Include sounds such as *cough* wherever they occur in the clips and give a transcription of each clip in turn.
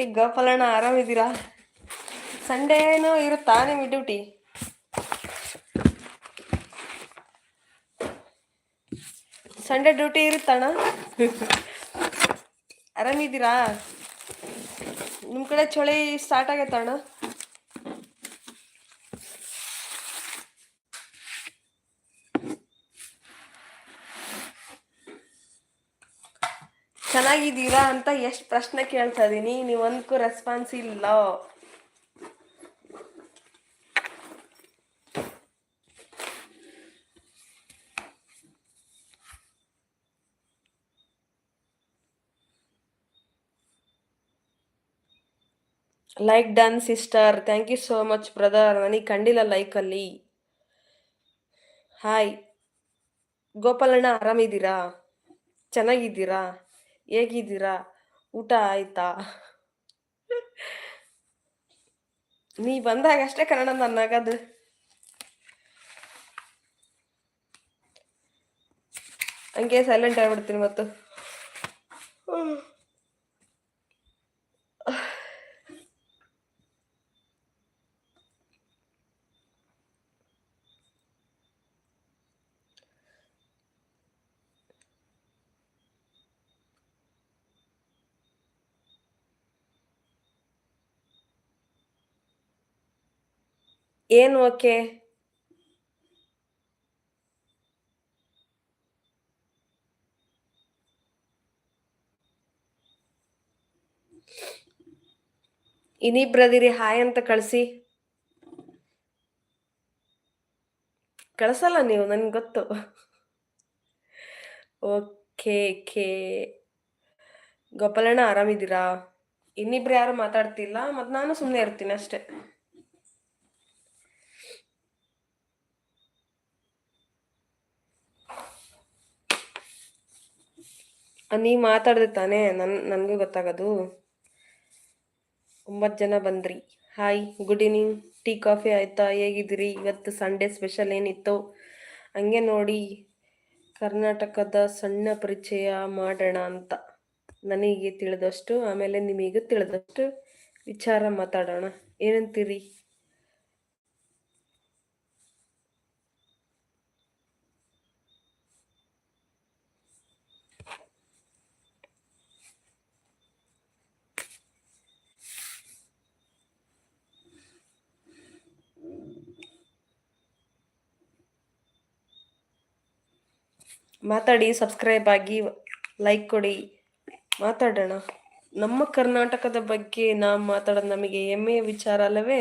ಈಗ ಗೋಪಾಲಣ್ಣ ಆರಾಮಿದ್ದೀರಾ? ಸಂಡೇನೂ ಇರುತ್ತಾ ನಿಮ್ಮ ಡ್ಯೂಟಿ ಸಂಡೇ ಡ್ಯೂಟಿ ಇರುತ್ತಣ್ಣ ಆರಾಮಿದ್ದೀರಾ? ನಿಮ್ಮ ಕಡೆ ಚಳಿ ಸ್ಟಾರ್ಟ್ ಆಗೈತಣ್ಣ ಚೆನ್ನಾಗಿದ್ದೀರಾ ಅಂತ ಎಷ್ಟು ಪ್ರಶ್ನೆ ಕೇಳ್ತಾ ಇದ್ದೀನಿ ನೀವು ಒಂದಕ್ಕೂ ರೆಸ್ಪಾನ್ಸ್ ಇಲ್ಲ. Like done sister thank you so much brother ನನಗೆ ಕಂಡಿಲ್ಲ ಲೈಕಲ್ಲಿ ಹಾಯ್ ಗೋಪಾಲಣ್ಣ, ಆರಾಮಿದ್ದೀರಾ? ಚೆನ್ನಾಗಿದ್ದೀರಾ? ಹೇಗಿದ್ದೀರಾ? ಊಟ ಆಯ್ತಾ? ನೀ ಬಂದಾಗ ಅಷ್ಟೇ ಕನ್ನಡ ನನ್ನಾಗದು. ಹಂಗೆ ಸೈಲೆಂಟ್ ಆಗಿಬಿಡ್ತೀನಿ ಮತ್ತು. ಏನು ಓಕೆ? ಇನ್ನಿಬ್ರದಿರಿ ಹಾಯ್ ಅಂತ ಕಳಿಸಿ. ಕಳಿಸಲ್ಲ ನೀವು, ನನ್ಗೆ ಗೊತ್ತು. Okay, K. ಗೋಪಾಲಣ್ಣ, ಆರಾಮಿದ್ದೀರಾ? ಇನ್ನಿಬ್ರು ಯಾರು ಮಾತಾಡ್ತಿಲ್ಲ ಮತ್ತು ನಾನು ಸುಮ್ಮನೆ ಇರ್ತೀನಿ ಅಷ್ಟೇ. ನೀ ಮಾತಾಡ್ದೆ ತಾನೇ? ನನ್, ನನಗೂ ಗೊತ್ತಾಗೋದು. ಒಂಬತ್ತು ಜನ ಬಂದ್ರಿ. Hi good evening tea coffee ಆಯ್ತಾ? ಹೇಗಿದ್ದೀರಿ? ಇವತ್ತು ಸಂಡೇ ಸ್ಪೆಷಲ್ ಏನಿತ್ತು? ಹಂಗೆ ನೋಡಿ ಕರ್ನಾಟಕದ ಸಣ್ಣ ಪರಿಚಯ ಮಾಡೋಣ ಅಂತ. ನನಗೆ ತಿಳಿದಷ್ಟು, ಆಮೇಲೆ ನಿಮಗೆ ತಿಳಿದಷ್ಟು ವಿಚಾರ ಮಾತಾಡೋಣ. ಏನಂತೀರಿ? ಮಾತಾಡಿ ಸಬ್ಸ್ಕ್ರೈಬ್ ಆಗಿ ಲೈಕ್ ಕೊಡಿ. ಮಾತಾಡೋಣ. ನಮ್ಮ ಕರ್ನಾಟಕದ ಬಗ್ಗೆ ನಾವು ಮಾತಾಡೋದು ನಮಗೆ ಹೆಮ್ಮೆಯ ವಿಚಾರ ಅಲ್ಲವೇ?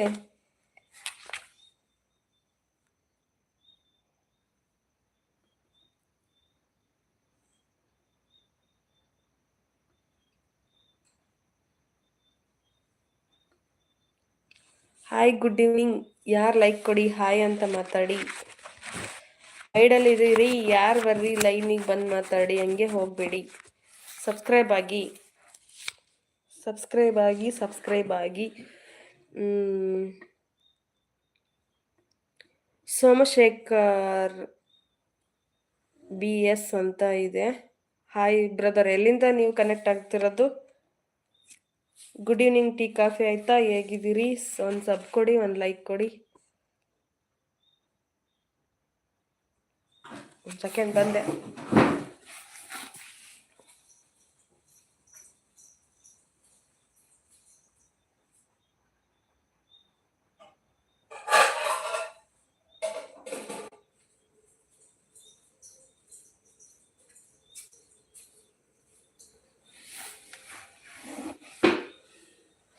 ಹಾಯ್ ಗುಡ್ ಈವ್ನಿಂಗ್ ಯಾರು ಲೈಕ್ ಕೊಡಿ ಹಾಯ್ ಅಂತ ಮಾತಾಡಿ. ಸೈಡಲ್ಲಿ ಇದೀರಿ ಯಾರು ಬರ್ರಿ, ಲೈನಿಗೆ ಬಂದು ಮಾತಾಡಿ, ಹಂಗೆ ಹೋಗಬೇಡಿ. ಸಬ್ಸ್ಕ್ರೈಬ್ ಆಗಿ ಸಬ್ಸ್ಕ್ರೈಬ್ ಆಗಿ ಸಬ್ಸ್ಕ್ರೈಬ್ ಆಗಿ. ಸೋಮಶೇಖರ್ ಬಿ ಎಸ್ ಅಂತ ಇದೆ. ಹಾಯ್ ಬ್ರದರ್ ಎಲ್ಲಿಂದ ನೀವು ಕನೆಕ್ಟ್ ಆಗ್ತಿರೋದು? ಗುಡ್ ಈವ್ನಿಂಗ್ ಟೀ ಕಾಫಿ ಆಯ್ತಾ? ಹೇಗಿದ್ದೀರಿ? ಒಂದು ಸಬ್ ಕೊಡಿ, ಒಂದು ಲೈಕ್ ಕೊಡಿ. ಒಂದು ಸೆಕೆಂಡ್ ಬಂದೆ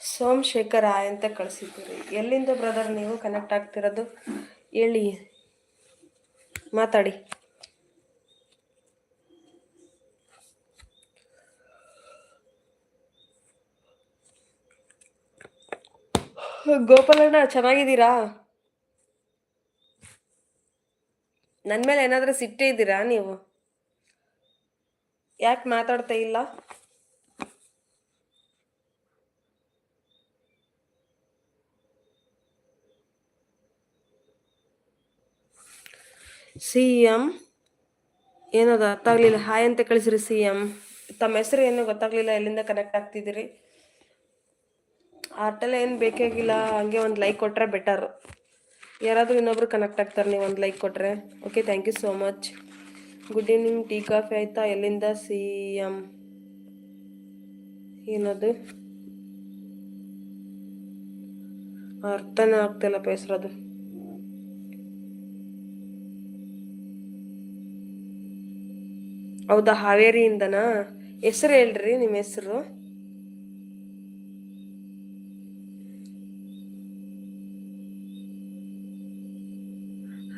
ಸೋಮಶೇಖರ್ ಅಂತ ಕಳಿಸಿದ್ದೀರಿ. ಎಲ್ಲಿಂದ ಬ್ರದರ್ ನೀವು ಕನೆಕ್ಟ್ ಆಗ್ತಿರೋದು? ಹೇಳಿ. ಮಾತಾಡಿ. ಗೋಪಾಲಣ್ಣ, ಚೆನ್ನಾಗಿದ್ದೀರಾ? ನನ್ನ ಮೇಲೆ ಏನಾದರೂ ಸಿಟ್ಟೆ ಇದ್ದೀರಾ ನೀವು? ಯಾಕೆ ಮಾತಾಡ್ತಾ ಇಲ್ಲ? ಸಿ ಎಂ, ಏನದು ಅರ್ಥ ಆಗಲಿಲ್ಲ. ಹಾಯ್ ಅಂತ ಕಳಿಸ್ರಿ, ಸಿ ಎಂ. ತಮ್ಮ ಹೆಸರು ಏನು ಗೊತ್ತಾಗ್ಲಿಲ್ಲ, ಎಲ್ಲಿಂದ ಕನೆಕ್ಟ್ ಆಗ್ತಿದ್ದೀರಿ? ಆರ್ಟೆಲ್ಲ ಏನು ಬೇಕಾಗಿಲ್ಲ, ಹಂಗೆ ಒಂದು ಲೈಕ್ ಕೊಟ್ಟರೆ ಬೆಟರ್ ಯಾರಾದರೂ ಇನ್ನೊಬ್ರು ಕನೆಕ್ಟ್ ಆಗ್ತಾರೆ, ನೀವು ಒಂದು ಲೈಕ್ ಕೊಟ್ಟರೆ okay thank you so much good evening tea coffee ಆಯಿತಾ? ಎಲ್ಲಿಂದ? ಸಿ ಎಂ ಏನದು? ಅರ್ಥನೇ ಆಗ್ತಿಲ್ಲ ಹೆಸ್ರದು ಹೌದಾ, ಹಾವೇರಿಯಿಂದನಾ? ಹೆಸರು ಹೇಳ್ರಿ ನಿಮ್ಮ ಹೆಸರು?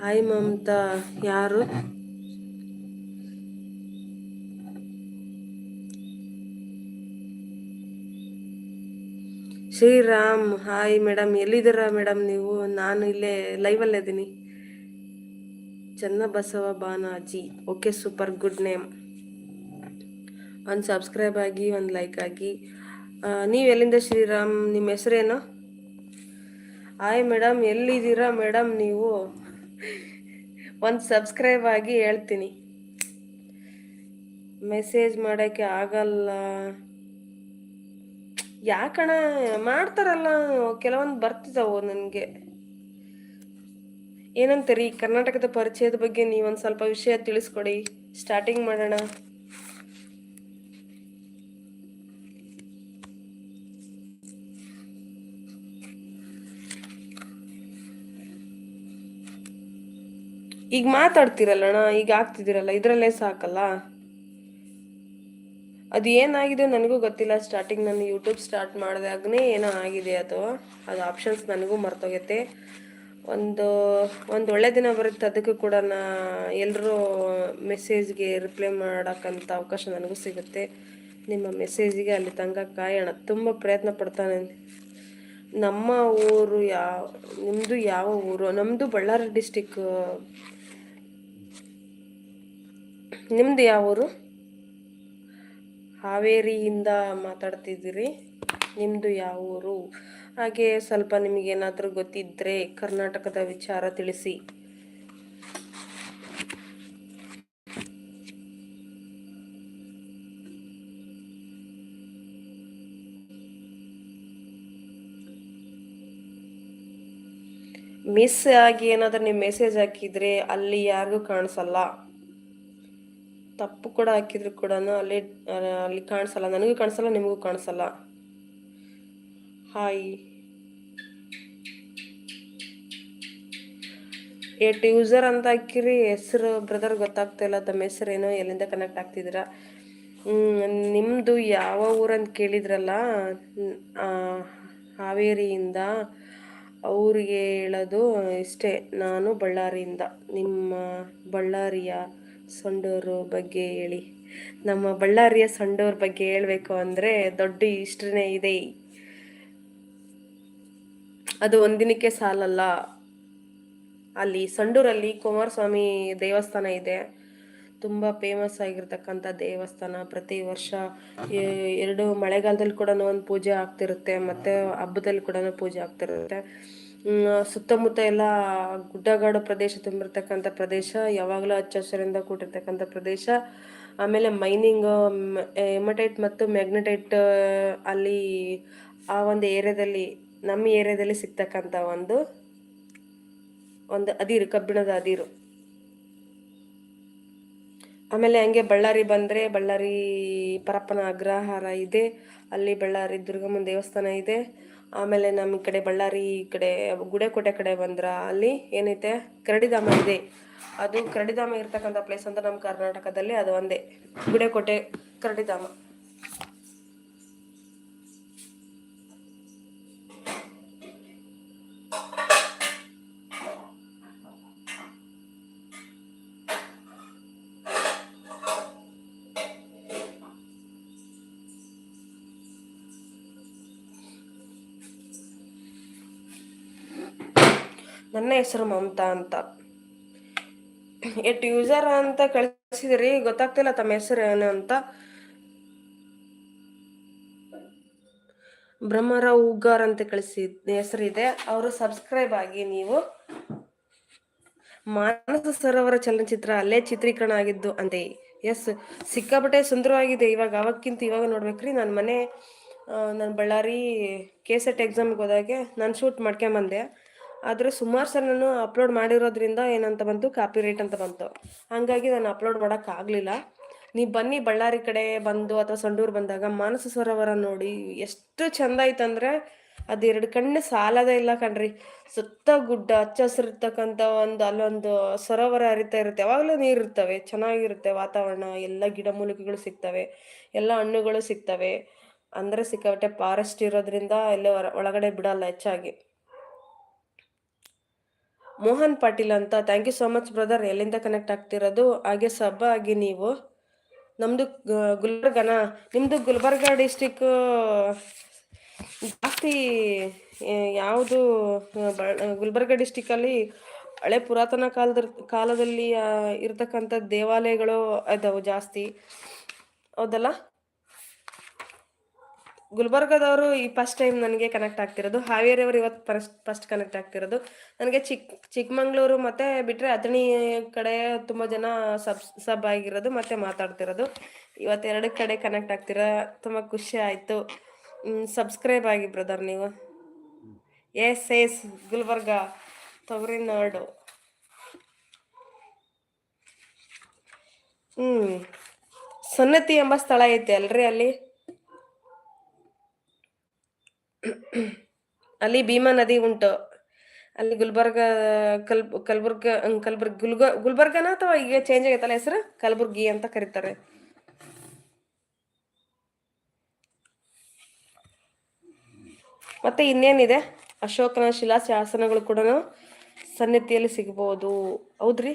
ಹಾಯ್ ಮಮತಾ ಯಾರು ಶ್ರೀರಾಮ್ ಹಾಯ್ ಮೇಡಮ್ ಎಲ್ಲಿದ್ದೀರ ಮೇಡಮ್ ನೀವು? ನಾನು ಇಲ್ಲೇ ಲೈವಲ್ಲೇ ಇದ್ದೀನಿ. Channabasava Banaji. Okay super good name ಒಂದು ಸಬ್ಸ್ಕ್ರೈಬ್ ಆಗಿ, ಒಂದು ಲೈಕ್ ಆಗಿ. ನೀವು ಎಲ್ಲಿಂದ ಶ್ರೀರಾಮ್ ನಿಮ್ಮ ಹೆಸರೇನು? ಹಾಯ್ ಮೇಡಮ್ ಎಲ್ಲಿದ್ದೀರಾ ಮೇಡಮ್ ನೀವು? ಒಂದು ಸಬ್ಸ್ಕ್ರೈಬ್ ಆಗಿ ಹೇಳ್ತೀನಿ. ಮೆಸೇಜ್ ಮಾಡೋಕ್ಕೆ ಆಗಲ್ಲ. ಯಾಕಣ ಮಾಡ್ತಾರಲ್ಲ, ಕೆಲವೊಂದು ಬರ್ತಿದ್ದಾವೆ ನನಗೆ. ಏನಂತೀರಿ ಕರ್ನಾಟಕದ ಪರಿಚಯದ ಬಗ್ಗೆ ನೀವೊಂದು ಸ್ವಲ್ಪ ವಿಷಯ ತಿಳಿಸ್ಕೊಡಿ. ಸ್ಟಾರ್ಟಿಂಗ್ ಮಾಡೋಣ. ಈಗ ಮಾತಾಡ್ತಿರಲ್ಲಣ್ಣ, ಈಗ ಆಗ್ತಿದ್ದೀರಲ್ಲ, ಇದರಲ್ಲೇ ಸಾಕಲ್ಲ? ಅದು ಏನಾಗಿದೆ ನನಗೂ ಗೊತ್ತಿಲ್ಲ ಸ್ಟಾರ್ಟಿಂಗ್ ನಾನು ಯೂಟ್ಯೂಬ್ ಸ್ಟಾರ್ಟ್ ಮಾಡಿದಾಗನೇ ಏನೋ ಆಗಿದೆ ಅದು. ಅದು ಆಪ್ಷನ್ಸ್ ನನಗೂ ಮರ್ತೋಗೈತೆ. ಒಂದು ಒಂದು ಒಳ್ಳೆ ದಿನ ಬರುತ್ತೆ, ಅದಕ್ಕೂ ಕೂಡ ನಾ ಎಲ್ಲರೂ ಮೆಸೇಜ್ಗೆ ರಿಪ್ಲೈ ಮಾಡೋಕ್ಕಂತ ಅವಕಾಶ ನನಗೂ ಸಿಗುತ್ತೆ. ನಿಮ್ಮ ಮೆಸೇಜಿಗೆ ಅಲ್ಲಿ ತನಕ ಕಾಯೋಣ, ತುಂಬ ಪ್ರಯತ್ನ ಪಡ್ತಾನೆ. ನಮ್ಮ ಊರು ಯಾವ ನಿಮ್ಮದು ಯಾವ ಊರು? ನಮ್ಮದು ಬಳ್ಳಾರಿ ಡಿಸ್ಟಿಕ್ ನಿಮ್ಮದು ಯಾವ ಊರು? ಹಾವೇರಿಯಿಂದ ಮಾತಾಡ್ತಿದ್ದೀರಿ. ನಿಮ್ಮದು ಯಾವ ಊರು? ಹಾಗೆ ಸ್ವಲ್ಪ ನಿಮಗೇನಾದರೂ ಗೊತ್ತಿದ್ದರೆ ಕರ್ನಾಟಕದ ವಿಚಾರ ತಿಳಿಸಿ. ಮಿಸ್ ಆಗಿ ಏನಾದರೂ ನೀವು ಮೆಸೇಜ್ ಹಾಕಿದರೆ ಅಲ್ಲಿ ಯಾರಿಗೂ ಕಾಣಿಸಲ್ಲ. ತಪ್ಪು ಕೂಡ ಹಾಕಿದ್ರು ಕೂಡ ಅಲ್ಲಿ ಅಲ್ಲಿ ಕಾಣಿಸಲ್ಲ. ನನಗೂ ಕಾಣಿಸಲ್ಲ, ನಿಮಗೂ ಕಾಣಿಸಲ್ಲ. ಹಾಯ್ ಏಟ್ ಯೂಸರ್ ಅಂತ ಹಾಕಿರಿ. ಹೆಸರು ಬ್ರದರ್ ಗೊತ್ತಾಗ್ತಾ ಇಲ್ಲ. ತಮ್ಮ ಹೆಸರೇನು ಎಲ್ಲಿಂದ ಕನೆಕ್ಟ್ ಆಗ್ತಿದ್ದೀರಾ? ನಿಮ್ಮದು ಯಾವ ಊರಂತ ಕೇಳಿದ್ರಲ್ಲ? ಹಾವೇರಿಯಿಂದ ಅವ್ರಿಗೆ ಹೇಳೋದು ಇಷ್ಟೇ. ನಾನು ಬಳ್ಳಾರಿಯಿಂದ. ನಿಮ್ಮ ಬಳ್ಳಾರಿಯ ಸಂಡೂರು ಬಗ್ಗೆ ಹೇಳಿ. ನಮ್ಮ ಬಳ್ಳಾರಿಯ ಸಂಡೂರ್ ಬಗ್ಗೆ ಹೇಳಬೇಕು ಅಂದರೆ ದೊಡ್ಡ ಹಿಸ್ಟ್ರಿನೇ ಇದೆ. ಅದು ಒಂದಿನಕ್ಕೆ ಸಾಲಲ್ಲ. ಅಲ್ಲಿ ಸಂಡೂರಲ್ಲಿ ಕುಮಾರಸ್ವಾಮಿ ದೇವಸ್ಥಾನ ಇದೆ. ತುಂಬ ಫೇಮಸ್ ಆಗಿರ್ತಕ್ಕಂಥ ದೇವಸ್ಥಾನ. ಪ್ರತಿ ವರ್ಷ ಎರಡು ಮಳೆಗಾಲದಲ್ಲಿ ಕೂಡ ಒಂದು ಪೂಜೆ ಆಗ್ತಿರುತ್ತೆ. ಮತ್ತು ಹಬ್ಬದಲ್ಲಿ ಕೂಡ ಪೂಜೆ ಆಗ್ತಿರುತ್ತೆ. ಸುತ್ತಮುತ್ತ ಎಲ್ಲ ಗುಡ್ಡಗಾಡು ಪ್ರದೇಶ ತುಂಬಿರ್ತಕ್ಕಂಥ ಪ್ರದೇಶ, ಯಾವಾಗಲೂ ಹಚ್ಚ ಹಸಿರಿಂದ ಕೂಡಿರ್ತಕ್ಕಂಥ ಪ್ರದೇಶ. ಆಮೇಲೆ ಮೈನಿಂಗ್ ಎಮಟೈಟ್ ಮತ್ತು ಮ್ಯಾಗ್ನೆಟೈಟ್ ಅಲ್ಲಿ ಆ ಒಂದು ಏರಿಯಾದಲ್ಲಿ, ನಮ್ಮ ಏರಿಯಾದಲ್ಲಿ ಸಿಗ್ತಕ್ಕಂಥ ಒಂದು ಒಂದು ಅದಿರು, ಕಬ್ಬಿಣದ ಅದಿರು. ಆಮೇಲೆ ಹಂಗೆ ಬಳ್ಳಾರಿ ಬಂದರೆ ಬಳ್ಳಾರಿ ಪರಪ್ಪನ ಅಗ್ರಹಾರ ಇದೆ. ಅಲ್ಲಿ ಬಳ್ಳಾರಿ ದುರ್ಗಮ್ಮನ ದೇವಸ್ಥಾನ ಇದೆ. ಆಮೇಲೆ ನಮ್ಮ ಕಡೆ ಬಳ್ಳಾರಿ ಈ ಕಡೆ ಗುಡೆಕೋಟೆ ಕಡೆ ಬಂದ್ರ ಅಲ್ಲಿ ಏನೈತೆ? ಕರಡಿಧಾಮ ಇದೆ. ಅದು ಕರಡಿಧಾಮ ಇರ್ತಕ್ಕಂಥ ಪ್ಲೇಸ್ ಅಂತ ನಮ್ಮ ಕರ್ನಾಟಕದಲ್ಲಿ ಅದು ಒಂದೇ. ಗುಡೆಕೋಟೆ ಕರಡಿಧಾಮ. ನನ್ನ ಹೆಸರು ಮಮತಾ ಅಂತ. ಎಟ್ ಯೂಸರ್ ಅಂತ ಕಳಿಸಿದ್ರಿ, ಗೊತ್ತಾಗ್ತಿಲ್ಲ ತಮ್ಮ ಹೆಸರು ಏನು ಅಂತ. ಬ್ರಹ್ಮರ ಉಗ್ಗಾರ್ ಅಂತ ಕಳಿಸಿ, ಹೆಸರಿದೆ. ಅವರು ಸಬ್ಸ್ಕ್ರೈಬ್ ಆಗಿ ನೀವು ಮಾನಸ ಸರೋವರ ಚಲನಚಿತ್ರ ಅಲ್ಲೇ ಚಿತ್ರೀಕರಣ ಆಗಿದ್ದು ಅಂತ ಎಸ್, ಸಿಕ್ಕಾಪಟ್ಟೆ ಸುಂದರವಾಗಿದೆ. ಇವಾಗ, ಅವಕ್ಕಿಂತ ಇವಾಗ ನೋಡ್ಬೇಕ್ರಿ. ನನ್ನ ಮನೆ ನಾನು ಬಳ್ಳಾರಿ ಕೆ ಸೆಟ್ ಎಕ್ಸಾಮ್ಗೆ ಹೋದಾಗೆ ನಾನು ಶೂಟ್ ಮಾಡ್ಕೊಂಬಂದೆ. ಆದರೆ ಸುಮಾರು ಸಲ ನಾನು ಅಪ್ಲೋಡ್ ಮಾಡಿರೋದ್ರಿಂದ ಏನಂತ ಬಂತು? ಕಾಪಿ ರೇಟ್ ಅಂತ ಬಂತು. ಹಾಗಾಗಿ ನಾನು ಅಪ್ಲೋಡ್ ಮಾಡೋಕ್ಕಾಗಲಿಲ್ಲ ನೀವು ಬನ್ನಿ ಬಳ್ಳಾರಿ ಕಡೆ ಬಂದು ಅಥವಾ ಸಂಡೂರು ಬಂದಾಗ ಮಾನಸ ಸರೋವರ ನೋಡಿ ಎಷ್ಟು ಚಂದ ಐತಂದ್ರೆ ಅದು ಎರಡು ಕಣ್ಣು ಸಾಲದೇ ಇಲ್ಲ ಕಣ್ರಿ. ಸುತ್ತ ಗುಡ್ಡ, ಹಚ್ಚ ಹಸಿರಿರ್ತಕ್ಕಂಥ ಒಂದು ಅಲ್ಲೊಂದು ಸರೋವರ ಹರಿತಾ ಇರುತ್ತೆ. ಯಾವಾಗಲೂ ನೀರು ಇರ್ತವೆ, ಚೆನ್ನಾಗಿರುತ್ತೆ ವಾತಾವರಣ. ಎಲ್ಲ ಗಿಡಮೂಲಿಕೆಗಳು ಸಿಗ್ತವೆ, ಎಲ್ಲ ಹಣ್ಣುಗಳು ಸಿಗ್ತವೆ. ಅಂದರೆ ಸಿಕ್ಕಾಪಟ್ಟೆ ಫಾರೆಸ್ಟ್ ಇರೋದ್ರಿಂದ ಎಲ್ಲ ಒಳಗಡೆ ಬಿಡಲ್ಲ ಹೆಚ್ಚಾಗಿ. ಮೋಹನ್ ಪಾಟೀಲ್ ಅಂತ. Thank you so much brother ಎಲ್ಲಿಂದ ಕನೆಕ್ಟ್ ಆಗ್ತಿರೋದು? ಹಾಗೆ ಸಬ್ಬ ಆಗಿ ನೀವು. ನಮ್ಮದು ಗುಲ್ಬರ್ಗನ? ನಿಮ್ಮದು ಗುಲ್ಬರ್ಗ ಡಿಸ್ಟಿಕ್ ಜಾಸ್ತಿ ಯಾವುದು ಗುಲ್ಬರ್ಗ ಡಿಸ್ಟಿಕಲ್ಲಿ ಹಳೆ ಪುರಾತನ ಕಾಲದ ಕಾಲದಲ್ಲಿ ಇರ್ತಕ್ಕಂಥ ದೇವಾಲಯಗಳು ಇದಾವೆ ಜಾಸ್ತಿ. ಹೌದಲ್ಲ? ಗುಲ್ಬರ್ಗದವರು ಈ ಫಸ್ಟ್ ಟೈಮ್ ನನಗೆ ಕನೆಕ್ಟ್ ಆಗ್ತಿರೋದು. ಹಾವೇರಿ ಅವರು ಇವತ್ತು ಫಸ್ಟ್ ಫಸ್ಟ್ ಕನೆಕ್ಟ್ ಆಗ್ತಿರೋದು. ನನಗೆ ಚಿಕ್, ಚಿಕ್ಕಮಂಗ್ಳೂರು ಮತ್ತು ಬಿಟ್ಟರೆ ಅಥಣಿ ಕಡೆ ತುಂಬ ಜನ ಸಬ್ ಸಬ್ ಆಗಿರೋದು ಮತ್ತು ಮಾತಾಡ್ತಿರೋದು. ಇವತ್ತು ಎರಡು ಕಡೆ ಕನೆಕ್ಟ್ ಆಗ್ತಿರ, ತುಂಬ ಖುಷಿ ಆಯಿತು. ಸಬ್ಸ್ಕ್ರೈಬ್ ಆಗಿ ಬ್ರದರ್ ನೀವು. ಎಸ್ ಎಸ್ ಗುಲ್ಬರ್ಗ ತೊಗರಿ ನಾಡು ಹ್ಞೂ ಸನ್ನತಿ ಎಂಬ ಸ್ಥಳ ಐತೆ ಅಲ್ರಿ ಅಲ್ಲಿ? ಅಲ್ಲಿ ಭೀಮಾ ನದಿ ಉಂಟು. ಅಲ್ಲಿ ಗುಲ್ಬರ್ಗ, ಕಲ್, ಕಲ್ಬುರ್ಗ ಕಲ್ಬುರ್ಗ, ಗುಲ್ಗ, ಗುಲ್ಬರ್ಗನ ಅಥವಾ ಈಗ ಚೇಂಜ್ ಆಗೈತಲ್ಲ ಹೆಸರು? ಕಲಬುರ್ಗಿ ಅಂತ ಕರೀತಾರೆ. ಮತ್ತೆ ಇನ್ನೇನಿದೆ? ಅಶೋಕನ ಶಿಲಾಶಾಸನಗಳು ಕೂಡ ಸನ್ನಿಧಿಯಲ್ಲಿ ಸಿಗ್ಬೋದು. ಹೌದ್ರಿ?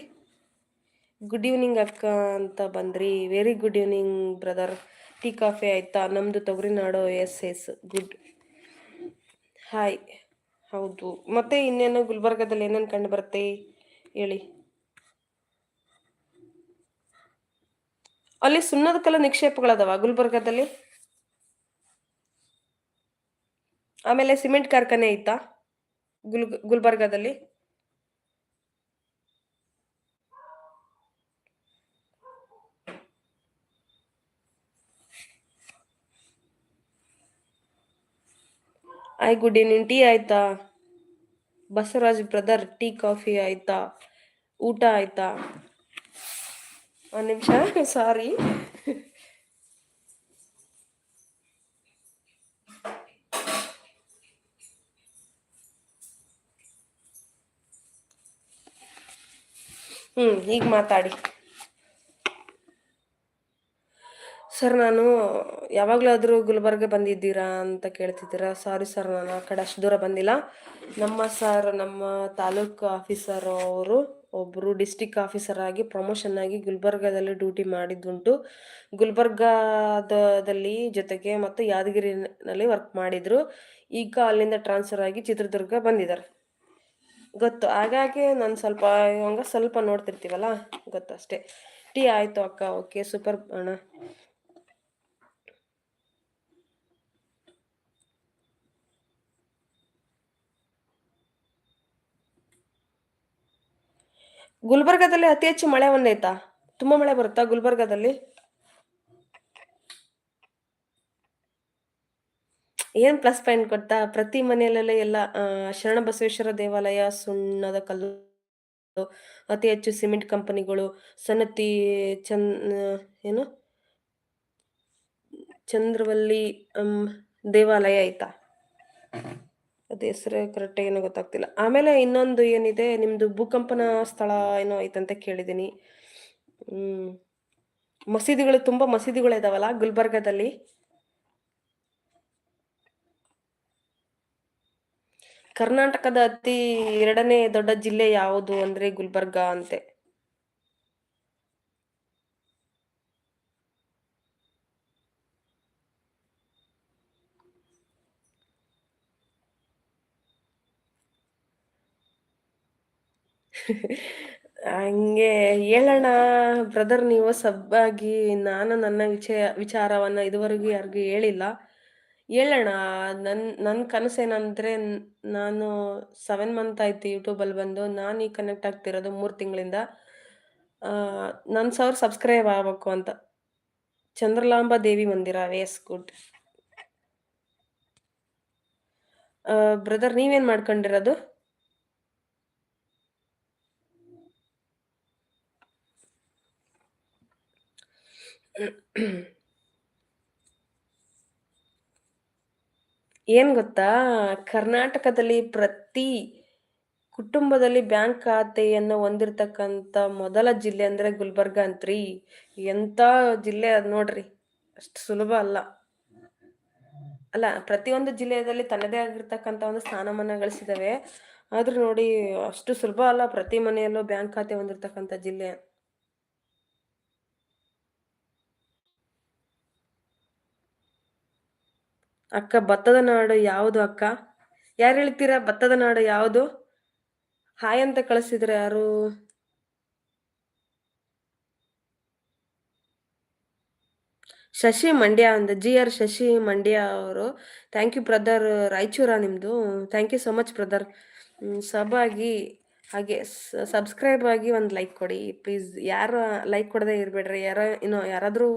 ಗುಡ್ ಈವ್ನಿಂಗ್ ಅಕ್ಕ ಅಂತ ಬಂದ್ರಿ. Very good evening brother tea coffee ಆಯ್ತಾ? ನಮ್ದು ತೊಗರಿ ನಾಡು ಎಸ್ ಎಸ್ ಗುಡ್ ಹಾಯ್. ಹೌದು. ಮತ್ತೆ ಇನ್ನೇನು ಗುಲ್ಬರ್ಗದಲ್ಲಿ ಏನೇನು ಕಂಡು ಬರುತ್ತೆ ಹೇಳಿ. ಅಲ್ಲಿ ಸುಣ್ಣದ ಕಲ ನಿಕ್ಷೇಪಗಳದಾವ ಗುಲ್ಬರ್ಗದಲ್ಲಿ? ಆಮೇಲೆ ಸಿಮೆಂಟ್ ಕಾರ್ಖಾನೆ ಐತಾ ಗುಲ್ ಗುಲ್ಬರ್ಗದಲ್ಲಿ? ಆಯ್ ಗುಡ್ ಈವ್ನಿಂಗ್ ಟೀ ಆಯ್ತಾ? ಬಸವರಾಜ್ ಬ್ರದರ್ ಟೀ ಕಾಫಿ ಆಯ್ತಾ? ಊಟ ಆಯ್ತಾ? ಒಂದು ನಿಮಿಷ ಸಾರಿ ಹ್ಞೂ ಈಗ ಮಾತಾಡಿ. ಸರ್ ನಾನು ಯಾವಾಗಲಾದರೂ ಗುಲ್ಬರ್ಗ ಬಂದಿದ್ದೀರಾ ಅಂತ ಕೇಳ್ತಿದ್ದೀರಾ? ಸಾರಿ ಸರ್ ನಾನು ಆ ಕಡೆ ಅಷ್ಟು ದೂರ ಬಂದಿಲ್ಲ. ನಮ್ಮ ಸರ್ ನಮ್ಮ ತಾಲೂಕು ಆಫೀಸರ್ ಅವರು ಒಬ್ಬರು ಡಿಸ್ಟಿಕ್ ಆಫೀಸರ್ ಆಗಿ ಪ್ರಮೋಷನ್ ಆಗಿ ಗುಲ್ಬರ್ಗದಲ್ಲಿ ಡ್ಯೂಟಿ ಮಾಡಿದ್ದುಂಟು. ಗುಲ್ಬರ್ಗಾದಲ್ಲಿ ಜೊತೆಗೆ ಮತ್ತು ಯಾದಗಿರಿನಲ್ಲಿ ವರ್ಕ್ ಮಾಡಿದರು. ಈಗ ಅಲ್ಲಿಂದ ಟ್ರಾನ್ಸ್ಫರ್ ಆಗಿ ಚಿತ್ರದುರ್ಗ ಬಂದಿದ್ದಾರೆ. ಗೊತ್ತು. ಹಾಗಾಗಿ ನಾನು ಸ್ವಲ್ಪ ಇವಾಗ ಸ್ವಲ್ಪ ನೋಡ್ತಿರ್ತೀವಲ್ಲ? ಗೊತ್ತು ಅಷ್ಟೇ. ಟೀ ಆಯಿತು ಅಕ್ಕ. ಓಕೆ ಸೂಪರ್ ಅಣ್ಣ. ಗುಲ್ಬರ್ಗದಲ್ಲಿ ಅತಿ ಹೆಚ್ಚು ಮಳೆ ಒಂದೈತಾ? ತುಂಬಾ ಮಳೆ ಬರುತ್ತಾ ಗುಲ್ಬರ್ಗದಲ್ಲಿ? ಏನ್ ಪ್ಲಸ್ ಪಾಯಿಂಟ್ ಕೊಡ್ತಾ? ಪ್ರತಿ ಮನೆಯಲ್ಲೆಲ್ಲ ಎಲ್ಲ ಶರಣ ಬಸವೇಶ್ವರ ದೇವಾಲಯ, ಸುಣ್ಣದ ಕಲ್ಲು, ಅತಿ ಹೆಚ್ಚು ಸಿಮೆಂಟ್ ಕಂಪನಿಗಳು, ಸನತಿ ಚಂದ್ ಏನು? ಚಂದ್ರವಲ್ಲಿ ದೇವಾಲಯ ಆಯ್ತಾ ಅದು ಹೆಸರು ಕರೆಕ್ಟ್ ಏನೋ ಗೊತ್ತಾಗ್ತಿಲ್ಲ. ಆಮೇಲೆ ಇನ್ನೊಂದು ಏನಿದೆ, ನಿಮ್ದು ಭೂಕಂಪನ ಸ್ಥಳ ಏನೋ ಐತಂತ ಕೇಳಿದ್ದೀನಿ ಮಸೀದಿಗಳು ತುಂಬಾ ಮಸೀದಿಗಳು ಇದಾವಲ್ಲ ಗುಲ್ಬರ್ಗದಲ್ಲಿ? ಕರ್ನಾಟಕದ ಅತಿ ಎರಡನೇ ದೊಡ್ಡ ಜಿಲ್ಲೆ ಯಾವುದು ಅಂದ್ರೆ ಗುಲ್ಬರ್ಗ ಅಂತೆ. *laughs* ಹಂಗೆ ಹೇಳೋಣ ಬ್ರದರ್ ನೀವು ಸಬ್ಬಾಗಿ ನಾನು ನನ್ನ ವಿಷಯ ವಿಚಾರವನ್ನ ಇದುವರೆಗೂ ಯಾರಿಗೂ ಹೇಳಿಲ್ಲ. ಹೇಳೋಣ ನನ್ನ ನನ್ನ ಕನಸೇನಂದ್ರೆ ನಾನು ಸೆವೆನ್ ಮಂತ್ ಆಯ್ತು ಯೂಟ್ಯೂಬಲ್ಲಿ ಬಂದು, ನಾನು ಈಗ ಕನೆಕ್ಟ್ ಆಗ್ತಿರೋದು ಮೂರು ತಿಂಗಳಿಂದ. ನನ್ನ ಸಾವಿರ ಸಬ್ಸ್ಕ್ರೈಬ್ ಆಗ್ಬೇಕು ಅಂತ. ಚಂದ್ರಲಾಂಬ ದೇವಿ ಮಂದಿರ ವೇಸ್ ಗುಡ್ ಬ್ರದರ್ ನೀವೇನು ಮಾಡ್ಕೊಂಡಿರೋದು? ಏನ್ ಗೊತ್ತಾ ಕರ್ನಾಟಕದಲ್ಲಿ ಪ್ರತಿ ಕುಟುಂಬದಲ್ಲಿ ಬ್ಯಾಂಕ್ ಖಾತೆಯನ್ನು ಹೊಂದಿರತಕ್ಕಂತ ಮೊದಲ ಜಿಲ್ಲೆ ಅಂದ್ರೆ ಗುಲ್ಬರ್ಗ ಅಂತ್ರಿ. ಎಂತ ಜಿಲ್ಲೆ ಅದ್ ನೋಡ್ರಿ. ಅಷ್ಟು ಸುಲಭ ಅಲ್ಲ. ಅಲ್ಲ, ಪ್ರತಿಯೊಂದು ಜಿಲ್ಲೆಯಲ್ಲಿ ತನ್ನದೇ ಆಗಿರ್ತಕ್ಕಂಥ ಒಂದು ಸ್ಥಾನಮಾನ ಗಳಿಸಿದವೆ. ಆದ್ರೂ ನೋಡಿ, ಅಷ್ಟು ಸುಲಭ ಅಲ್ಲ ಪ್ರತಿ ಮನೆಯಲ್ಲೂ ಬ್ಯಾಂಕ್ ಖಾತೆ ಹೊಂದಿರತಕ್ಕಂಥ ಜಿಲ್ಲೆ. ಅಕ್ಕ, ಭತ್ತದ ನಾಡು ಯಾವುದು ಅಕ್ಕ? ಯಾರು ಹೇಳ್ತೀರಾ? ಭತ್ತದ ನಾಡು ಯಾವುದು? ಹಾಯ್ ಅಂತ ಕಳಿಸಿದ್ರೆ ಯಾರು? ಶಶಿ ಮಂಡ್ಯ ಅಂತ ಜಿ ಆರ್ ಶಶಿ ಮಂಡ್ಯ ಅವರು. ಥ್ಯಾಂಕ್ ಯು ಬ್ರದರ್ ರಾಯಚೂರ ನಿಮ್ಮದು thank you so much brother ಆಗಿ, ಹಾಗೆ ಸಬ್ಸ್ಕ್ರೈಬ್ ಆಗಿ ಒಂದು ಲೈಕ್ ಕೊಡಿ. ಪ್ಲೀಸ್ ಯಾರು ಲೈಕ್ ಕೊಡದೆ ಇರಬೇಡ್ರಿ. ಯಾರ, ಇನ್ನೋ ಯಾರಾದರೂ,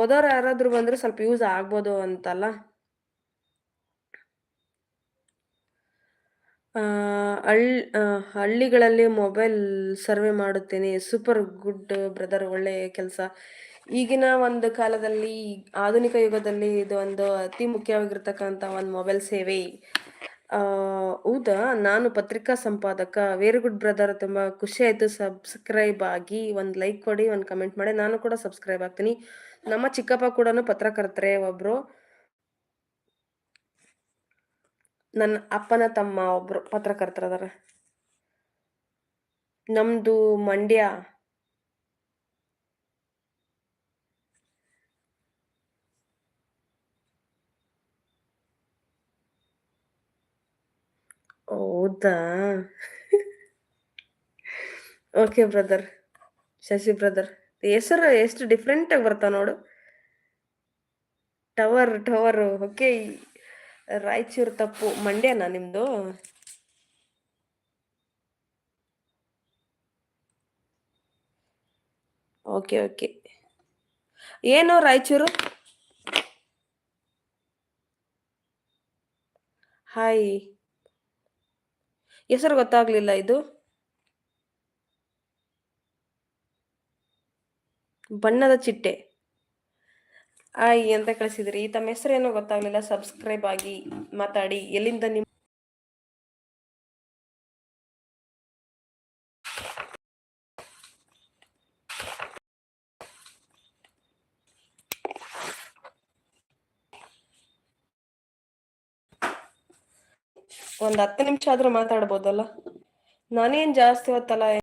ಓದೋರು ಯಾರಾದರೂ ಬಂದರೆ ಸ್ವಲ್ಪ ಯೂಸ್ ಆಗ್ಬೋದು ಅಂತಲ್ಲ. ಆ, ಹಳ್ ಆ, ಹಳ್ಳಿಗಳಲ್ಲಿ ಮೊಬೈಲ್ ಸರ್ವೆ ಮಾಡುತ್ತೇನೆ. ಸೂಪರ್ ಗುಡ್ ಬ್ರದರ್ ಒಳ್ಳೆ ಕೆಲಸ. ಈಗಿನ ಒಂದು ಕಾಲದಲ್ಲಿ ಆಧುನಿಕ ಯುಗದಲ್ಲಿ ಇದು ಒಂದು ಅತಿ ಮುಖ್ಯವಾಗಿರ್ತಕ್ಕಂಥ ಒಂದು ಮೊಬೈಲ್ ಸೇವೆ. ಆ, ಹೌದಾ? ನಾನು ಪತ್ರಿಕಾ ಸಂಪಾದಕ. ವೆರಿ ಗುಡ್ ಬ್ರದರ್ ತುಂಬ ಖುಷಿ ಆಯಿತು. ಸಬ್ಸ್ಕ್ರೈಬ್ ಆಗಿ ಒಂದು ಲೈಕ್ ಕೊಡಿ ಒಂದು ಕಮೆಂಟ್ ಮಾಡಿ. ನಾನು ಕೂಡ ಸಬ್ಸ್ಕ್ರೈಬ್ ಆಗ್ತೀನಿ. ನಮ್ಮ ಚಿಕ್ಕಪ್ಪ ಕೂಡ ಪತ್ರಕರ್ತರೆ ಒಬ್ರು. ನನ್ನ ಅಪ್ಪನ ತಮ್ಮ ಒಬ್ರು ಪತ್ರಕರ್ತರದಾರ ನಮ್ದು ಮಂಡ್ಯ. ಹೌದಾ? ಓಕೆ ಬ್ರದರ್ ಶಶಿ ಬ್ರದರ್ ಹೆಸರು ಎಷ್ಟು ಡಿಫ್ರೆಂಟ್ ಆಗಿ ಬರ್ತಾವ ನೋಡು. ಟವರ್ ಟವರ್ ಓಕೆ ರಾಯಚೂರು ತಪ್ಪು. ಮಂಡ್ಯನಾ ನಿಮ್ದು? Okay okay. ಏನು ರಾಯಚೂರು? ಹಾಯ್ ಹೆಸರು ಗೊತ್ತಾಗ್ಲಿಲ್ಲ ಇದು. ಬಣ್ಣದ ಚಿಟ್ಟೆ. ಆಯ್ ಅಂತ ಕಳಿಸಿದ್ರಿ. ತಮ್ಮ ಹೆಸರು ಏನೋ ಗೊತ್ತಾಗ್ಲಿಲ್ಲ. ಸಬ್ಸ್ಕ್ರೈಬ್ ಆಗಿ ಮಾತಾಡಿ. ಎಲ್ಲಿಂದ ನಿಮ್ ಒಂದ್ ಹತ್ತು ನಿಮಿಷ ಆದ್ರೂ ಮಾತಾಡ್ಬೋದಲ್ಲ? ನಾನೇನ್ ಜಾಸ್ತಿ ಹೊತ್ತಲ್ಲ?